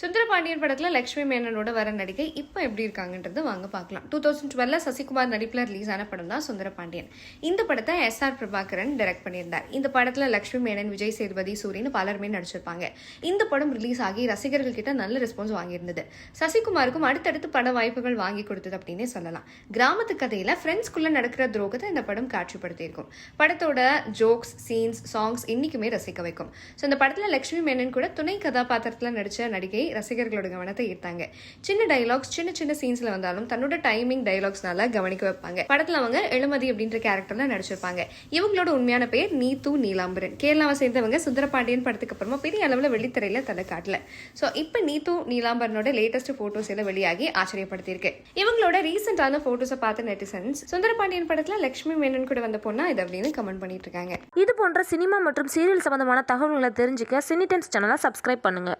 சுந்தரபாண்டியன் படத்தில் லக்ஷ்மி மேனனோட வர நடிகை இப்போ எப்படி இருக்காங்கன்றது வாங்க பார்க்கலாம். டூ தௌசண்ட் டுவெல்ல சசிகுமார் நடிப்பில் ரிலீஸ் ஆன படம் தான் சுந்தரபாண்டியன். இந்த படத்தை எஸ் ஆர் பிரபாகரன் டைரக்ட் பண்ணியிருந்தார். இந்த படத்தில் லக்ஷ்மி மேனன் விஜய் சேதுபதி சூரியன் பலருமே நடிச்சிருப்பாங்க. இந்த படம் ரிலீஸ் ஆகி ரசிகர்கள் கிட்ட நல்ல ரெஸ்பான்ஸ் வாங்கியிருந்தது. சசிகுமாருக்கும் அடுத்தடுத்து பட வாய்ப்புகள் வாங்கி கொடுத்தது அப்படின்னே சொல்லலாம். கிராமத்து கதையில் ஃப்ரெண்ட்ஸ்குள்ள நடக்கிற துரோகத்தை இந்த படம் காட்சிப்படுத்தியிருக்கும். படத்தோட ஜோக்ஸ் சீன்ஸ் சாங்ஸ் இன்னைக்குமே ரசிக்க வைக்கும். ஸோ இந்த படத்தில் லக்ஷ்மி மேனன் கூட துணை கதாபாத்திரத்தில் நடித்த நடிகை ரசிகர்களோட கவனத்தை ஈர்த்தாங்க. சின்ன டைலாக்ஸ் சின்ன சின்ன சீன்ஸ்ல வந்தாலும் தன்னோட டைமிங் டைலாக்ஸ்னால கவனிக்க வைப்பாங்க. படத்துல அவங்க எழுமதி அப்படின்ற கேரக்டர்ல நடிச்சிருப்பாங்க. இவங்களோட உண்மையான பேர் நீத்து நீலாம்பரன். கேரளாவை சேர்ந்தவங்க சுந்தரபாண்டியன் படத்துக்கு அப்புறமா பெரிய அளவுல வெள்ளித்திரையில தலை காட்டல. ஸோ இப்போ நீத்து நீலாம்பரனோட லேட்டஸ்ட் போட்டோஸ் எல்லாம் வெளியாகி ஆச்சரியப்படுத்தியிருக்கு. இவங்களோட ரீசெண்டான போட்டோஸை பார்த்த நெட்டிசன்ஸ் சுந்தரபாண்டியன் படத்துல லக்ஷ்மி மேனன் கூட வந்த பொண்ணா இது அப்படின்னு கமெண்ட் பண்ணிட்டு இருக்காங்க. இது போன்ற சினிமா மற்றும் சீரியல் சம்பந்தமான தகவல்களை தெரிஞ்சுக்க சினிடென்ஸ் சேனலை சப்ஸ்கிரைப் பண்ணுங்க.